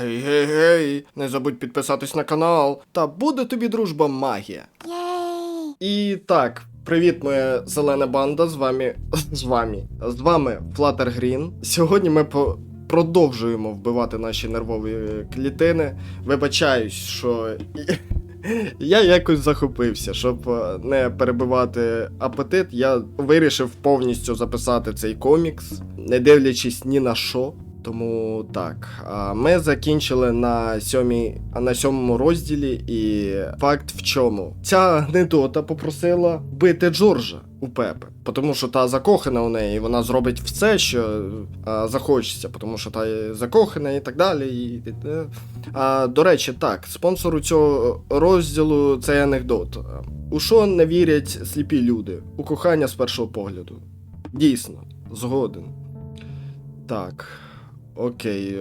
Гей, гей, гей, не забудь підписатись на канал. Та буде тобі дружба магія. Єй! І так, привіт, моя зелена банда. З вами. З вами. З вами Flutter Green. Сьогодні ми по. Продовжуємо вбивати наші нервові клітини. Вибачаюсь, що я якось захопився, щоб е, не перебивати апетит. Я вирішив повністю записати цей комікс, не дивлячись ні на що. Тому так, ми закінчили на сьомій, на сьомому розділі, і факт в чому? Ця гнидота попросила бити Джорджа у Пепе, тому що та закохана у неї, і вона зробить все, що а, захочеться, тому що та закохана і так далі. І, е. а, до речі, так, спонсору цього розділу цей анекдот. У що не вірять сліпі люди? У кохання з першого погляду. Дійсно, згоден. Так. Окей.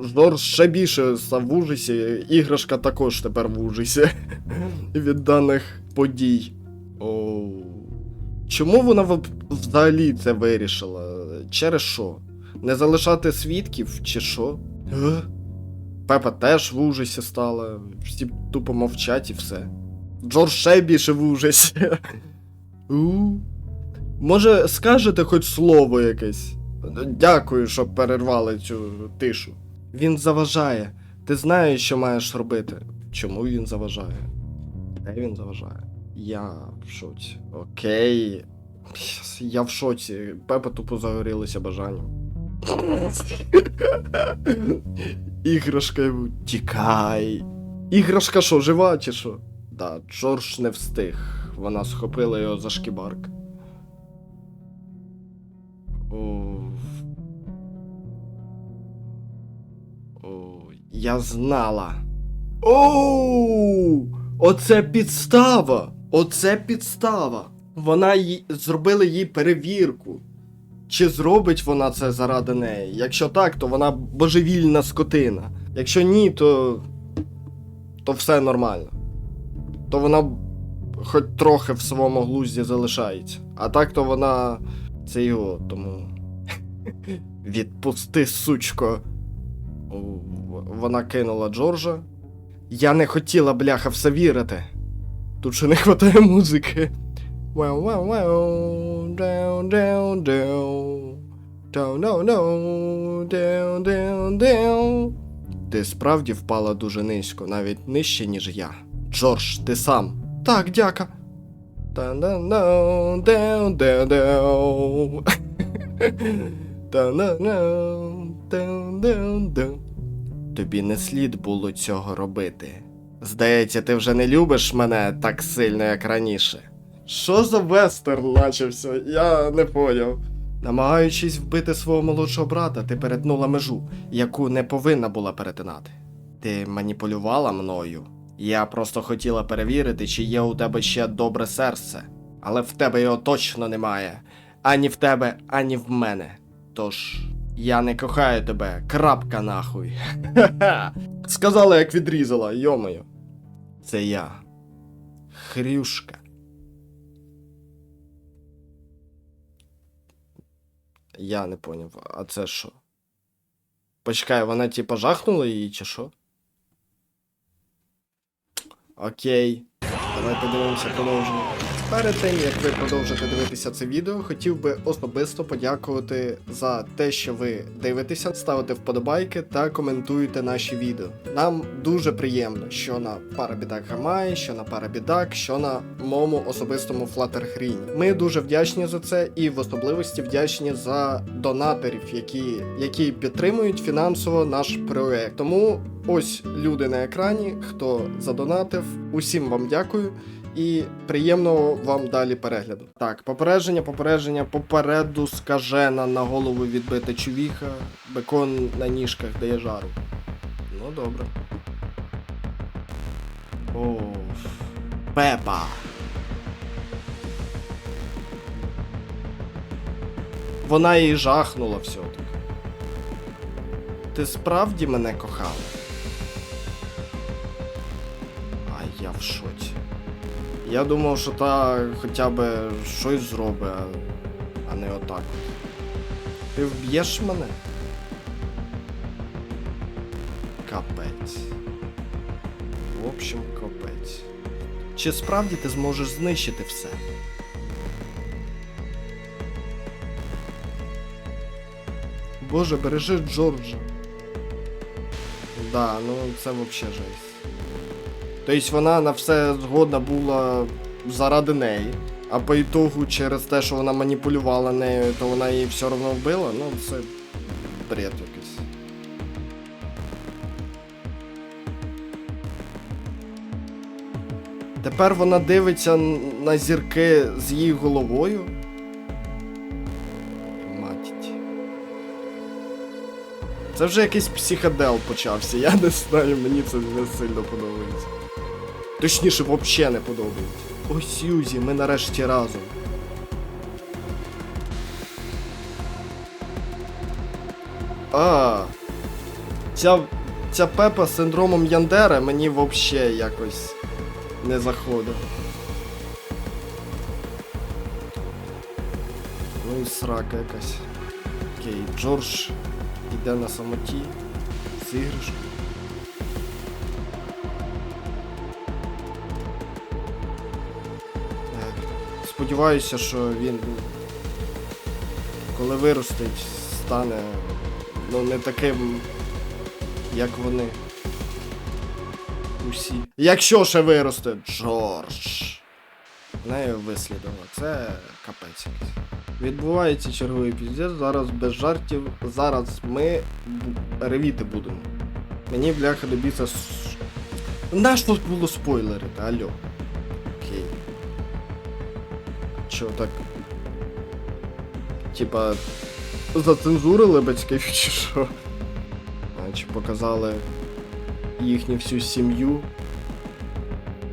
Жор ще більше став в ужасі, іграшка також тепер в ужасі від даних подій. Оу. Чому вона взагалі це вирішила? Через що? Не залишати свідків чи що? Пепа теж в ужасі стала, всі тупо мовчать і все. Джордж ще більше в ужасі. Може, скажете хоч слово якесь? Дякую, що перервали цю тишу. Він заважає. Ти знаєш, що маєш робити. Чому він заважає? Де він заважає? Я в шоці. Окей. Я в шоці. Пепа тупо загорілася бажанням. Іграшка йому. Тікай. Іграшка що, жива чи що? Да, Джордж не встиг. Вона схопила його за шкібарк. О. я знала. Оу! Оце підстава! Оце підстава! Вона їй зробила їй перевірку. Чи зробить вона це заради неї? Якщо так, то вона божевільна скотина. Якщо ні, то. то все нормально. То вона хоч трохи в своєму глузді залишається. А так, то вона. Це його, тому. Відпусти, сучко. Вона кинула Джорджа. Я не хотіла, бляха, все вірити. Тут ще не вистачає музики. Ти справді впала дуже низько, навіть нижче, ніж я. Джордж, ти сам. Так, дяка. Down, down, down, down, down, Тобі не слід було цього робити. Здається, ти вже не любиш мене так сильно, як раніше. Що за вестерн начався? Я не поняв. Намагаючись вбити свого молодшого брата, ти перетнула межу, яку не повинна була перетинати. Ти маніпулювала мною. Я просто хотіла перевірити, чи є у тебе ще добре серце. Але в тебе його точно немає. Ані в тебе, ані в мене. Тож, я не кохаю тебе, крапка нахуй. Сказала, як відрізала, йомою. Це я. Хрюшка. Я не поняв, а це що? Почекай, вона типа жахнула її чи що? Окей. Давай подивимося продовження. Перед тим, як ви продовжите дивитися це відео, хотів би особисто подякувати за те, що ви дивитеся, ставите вподобайки та коментуєте наші відео. Нам дуже приємно, що на Парабідак Гамай, що на Парабідак, що на моєму особистому флатерхріні. Ми дуже вдячні за це і в особливості вдячні за донаторів, які, які підтримують фінансово наш проект. Тому ось люди на екрані, хто задонатив. Усім вам дякую. І приємного вам далі перегляду. Так, попередження, попередження, попереду скажена на голову відбита чувіха, бекон на ніжках дає жару. Ну добре. О, Пепа. Вона її жахнула все-таки. Ти справді мене кохала? А я в шоці. Я думав, що та хоча б щось зробить, а, не отак. Ти вб'єш мене? капець. В общем, капець. Чи справді ти зможеш знищити все? Боже, бережи Джорджа. Да, ну це вообще жесть. Тобто вона на все згодна була заради неї. А по ітогу, через те, що вона маніпулювала нею, то вона її все одно вбила, ну це бред якийсь. Тепер вона дивиться на зірки з її головою. Матіть. Це вже якийсь психодел почався. Я не знаю, мені це не сильно подобається. Точніше, взагалі не подобається. О, Сьюзі, ми нарешті разом. А. Ця, ця пепа з синдромом Яндера мені взагалі якось не заходить. Ну і срака якась. Окей, Джордж іде на самоті з іграшкою. Сподіваюся, що він, коли виростить, стане ну, не таким, як вони. Усі. Якщо ще виросте, Джордж. Нею вислідила. Це капець. Відбувається черговий піздець, зараз без жартів. Зараз ми ревіти будемо. Мені бляха біса. с- Нащо було спойлерити, алло. Чо так? Типа. Зацензурили батьків чи що? Чи показали їхню всю сім'ю,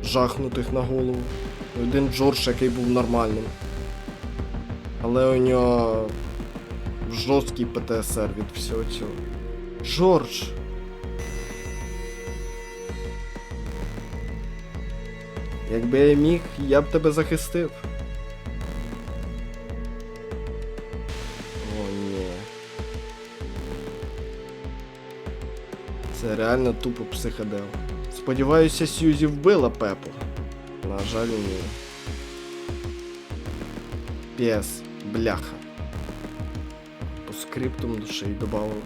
жахнутих на голову. Один Джордж, який був нормальним. Але у нього жорсткий ПТСР від всього цього. Джордж! Якби я міг, я б тебе захистив. Це реально тупо психодел. Сподіваюся, Сьюзі вбила Пепу. На жаль, ні. Пес, бляха. По скриптум душі й добавили.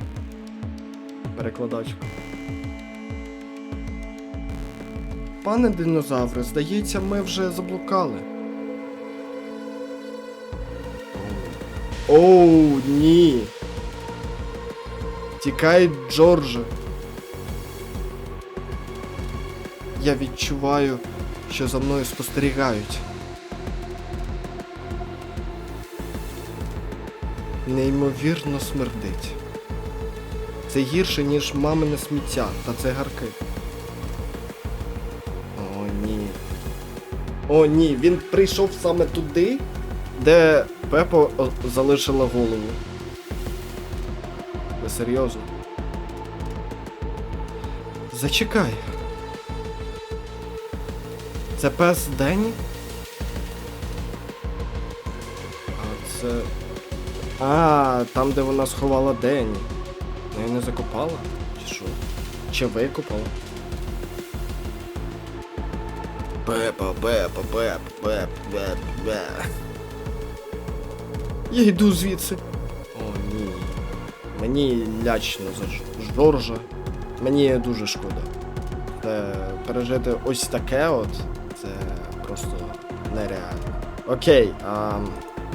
Перекладачку. Пане динозавре, здається, ми вже заблукали. Оу, ні. Тікай, Джордже. Я відчуваю, що за мною спостерігають. Неймовірно смердить. Це гірше, ніж мамине сміття та цигарки. О, ні. О, ні, він прийшов саме туди, де Пепо залишила голову. Ви серйозно? Зачекай. Це пес Дені? А це. А, там, де вона сховала Дені. Ну її не закопала? Чи що? Чи викопала? Пепа, пепа, пепа, пеп, пеп, пеп. Я йду звідси. О, ні. Мені лячно за Жоржа. Мені дуже шкода. Пережити ось таке от, це просто нереально. Окей, а,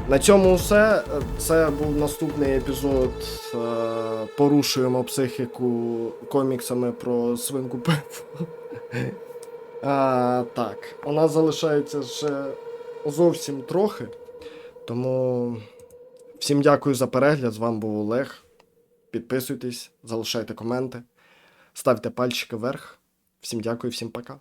на цьому все. Це був наступний епізод. е, порушуємо психіку коміксами про свинку Пепу. А, так, у нас залишається ще зовсім трохи. Тому всім дякую за перегляд. З вами був Олег. Підписуйтесь, залишайте коменти, ставте пальчики вверх. Всім дякую, всім пока.